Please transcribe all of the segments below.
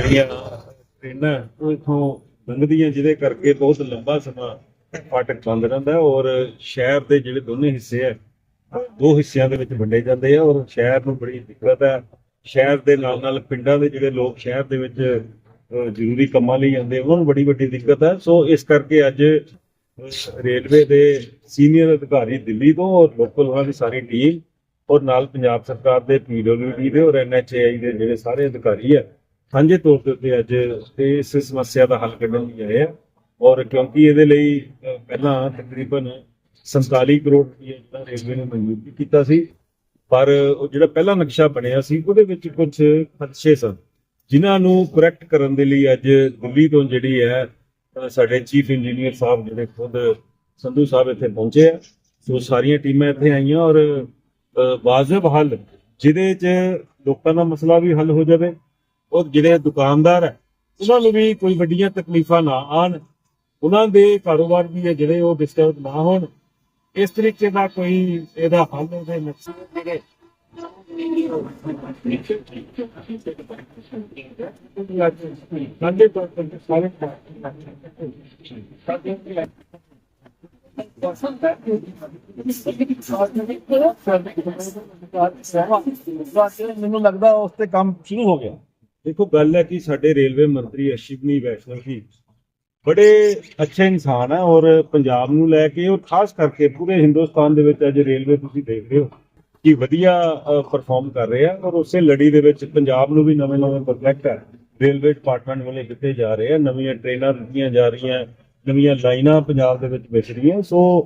ਜਿਹੜੀਆਂ ਟ੍ਰੇਨਾਂ ਉਹ ਇਥੋਂ ਲੰਘਦੀਆਂ, ਜਿਹਦੇ ਕਰਕੇ ਬਹੁਤ ਲੰਬਾ ਸਮਾਂ ਫਾਟਕ ਬੰਦ ਰਹਿੰਦਾ ਹੈ ਔਰ ਸ਼ਹਿਰ ਦੇ ਜਿਹੜੇ ਦੋਨੇ ਹਿੱਸੇ ਆ ਦੋ ਹਿੱਸਿਆਂ ਦੇ ਵਿੱਚ ਵੰਡੇ ਜਾਂਦੇ ਆ ਔਰ ਸ਼ਹਿਰ ਨੂੰ ਬੜੀ ਦਿੱਕਤ ਹੈ। ਸ਼ਹਿਰ ਦੇ ਨਾਲ ਨਾਲ ਪਿੰਡਾਂ ਦੇ ਜਿਹੜੇ ਲੋਕ ਸ਼ਹਿਰ ਦੇ ਵਿੱਚ ਜ਼ਰੂਰੀ ਕੰਮਾਂ ਲਈ ਜਾਂਦੇ ਉਹਨਾਂ ਨੂੰ ਬੜੀ ਵੱਡੀ ਦਿੱਕਤ ਹੈ। ਸੋ ਇਸ ਕਰਕੇ ਅੱਜ ਰੇਲਵੇ ਦੇ ਸੀਨੀਅਰ ਅਧਿਕਾਰੀ ਦਿੱਲੀ ਤੋਂ ਔਰ ਲੋਕਲ ਉਹਨਾਂ ਦੀ ਸਾਰੀ ਟੀਮ ਔਰ ਨਾਲ ਪੰਜਾਬ ਸਰਕਾਰ ਦੇ ਪੀਡਬਲਿਊਡੀ ਦੇ ਔਰ ਐਨਐਚਏਆਈ ਦੇ ਜਿਹੜੇ ਸਾਰੇ ਅਧਿਕਾਰੀ ਆ ਸਾਂਝੇ ਤੌਰ ਦੇ ਉੱਤੇ ਅੱਜ ਤੇ ਇਸ ਸਮੱਸਿਆ ਦਾ ਹੱਲ ਕੱਢਣ ਲਈ ਆਏ ਆ। ਔਰ ਕਿਉਂਕਿ ਇਹਦੇ ਲਈ ਪਹਿਲਾਂ ਤਕਰੀਬਨ 47 ਕਰੋੜ ਰੁਪਏ ਜਿਹੜਾ ਰੇਲਵੇ ਨੇ ਮਨਜ਼ੂਰ ਕੀਤਾ ਸੀ। ਪਰ ਉਹ ਜਿਹੜਾ ਪਹਿਲਾ ਨਕਸ਼ਾ ਬਣਿਆ ਸੀ, ਉਹਦੇ ਵਿੱਚ ਕੁਝ ਖਦਸ਼ੇ ਸਨ। ਜਿਨ੍ਹਾਂ ਨੂੰ ਕਰੈਕਟ ਕਰਨ ਦੇ ਲਈ ਅੱਜ ਦਿੱਲੀ ਤੋਂ ਜਿਹੜੀ ਹੈ ਸਾਡੇ ਚੀਫ ਇੰਜੀਨੀਅਰ ਸਾਹਿਬ ਜਿਹੜੇ ਖੁਦ ਸੰਧੂ ਸਾਹਿਬ ਇੱਥੇ ਪਹੁੰਚੇ ਆ। ਸੋ ਸਾਰੀਆਂ ਟੀਮਾਂ ਇੱਥੇ ਆਈਆਂ ਔਰ ਵਾਜਬ ਹੱਲ ਜਿਹਦੇ 'ਚ ਲੋਕਾਂ ਦਾ ਮਸਲਾ ਵੀ ਹੱਲ ਹੋ ਜਾਵੇ। ਉਹ ਜਿਹੜੇ ਦੁਕਾਨਦਾਰ ਹੈ, ਉਹਨਾਂ ਨੂੰ ਵੀ ਕੋਈ ਵੱਡੀਆਂ ਤਕਲੀਫਾਂ ਨਾ ਆਣ ਉਹਨਾਂ ਦੇ ਕਾਰੋਬਾਰ ਵੀ ਹੈ ਜਿਹੜੇ ਉਹ ਡਿਸਟਰਬ ਨਾ ਹੋਣ। ਇਸ ਤਰੀਕੇ ਦਾ ਕੋਈ ਇਹਦਾ ਹੱਲ ਉਹਦੇ ਨਕਸ਼ੇ ਜਿਹੜੇ ਸਾਡੇ ਤੋਂ ਸਾਰੇ ਮੈਨੂੰ ਲੱਗਦਾ ਉਸ ਤੇ ਕੰਮ ਸ਼ੁਰੂ ਹੋ ਗਿਆ। ਦੇਖੋ, ਗੱਲ ਹੈ ਕਿ ਸਾਡੇ ਰੇਲਵੇ ਮੰਤਰੀ ਅਸ਼ਵਨੀ ਵੈਸ਼ਨਵ ਜੀ ਬੜੇ ਅੱਛੇ ਇਨਸਾਨ ਹੈ ਔਰ ਪੰਜਾਬ ਨੂੰ ਲੈ ਕੇ ਔਰ ਖਾਸ ਕਰਕੇ ਪੂਰੇ ਹਿੰਦੁਸਤਾਨ ਦੇ ਵਿੱਚ ਅੱਜ ਰੇਲਵੇ ਤੁਸੀਂ ਦੇਖ ਰਹੇ ਹੋ ਕਿ ਵਧੀਆ ਪਰਫਾਰਮ ਕਰ ਰਹੇ ਆ ਔਰ ਉਸੇ ਲੜੀ ਦੇ ਵਿੱਚ ਪੰਜਾਬ ਨੂੰ ਵੀ ਨਵੇਂ ਨਵੇਂ ਪ੍ਰੋਜੈਕਟ ਹੈ ਰੇਲਵੇ ਡਿਪਾਰਟਮੈਂਟ ਵੱਲੋਂ ਦਿੱਤੇ ਜਾ ਰਹੇ ਆ, ਨਵੀਆਂ ਟ੍ਰੇਨਾਂ ਦਿੱਤੀਆਂ ਜਾ ਰਹੀਆਂ, ਨਵੀਆਂ ਲਾਈਨਾਂ ਪੰਜਾਬ ਦੇ ਵਿੱਚ ਵਿਚ ਰਹੀਆਂ। ਸੋ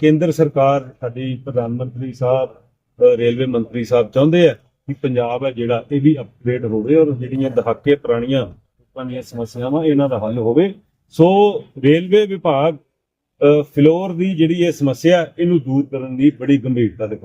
ਕੇਂਦਰ ਸਰਕਾਰ, ਸਾਡੀ ਪ੍ਰਧਾਨ ਮੰਤਰੀ ਸਾਹਿਬ ਰੇਲਵੇ ਮੰਤਰੀ ਸਾਹਿਬ ਚਾਹੁੰਦੇ ਆ ਕਿ ਪੰਜਾਬ ਹੈ ਜਿਹੜਾ ਇਹ ਵੀ ਅਪਗ੍ਰੇਡ ਹੋਵੇ ਔਰ ਜਿਹੜੀਆਂ ਦਹਾਕੇ ਪੁਰਾਣੀਆਂ ਲੋਕਾਂ ਦੀਆਂ ਸਮੱਸਿਆਵਾਂ ਇਹਨਾਂ ਦਾ ਹੱਲ ਹੋਵੇ। ਸੋ ਰੇਲਵੇ ਵਿਭਾਗ ਅਹ, ਫਲੋਰ ਦੀ ਜਿਹੜੀ ਇਹ ਸਮੱਸਿਆ ਇਹਨੂੰ ਦੂਰ ਕਰਨ ਦੀ ਬੜੀ ਗੰਭੀਰਤਾ ਦੇ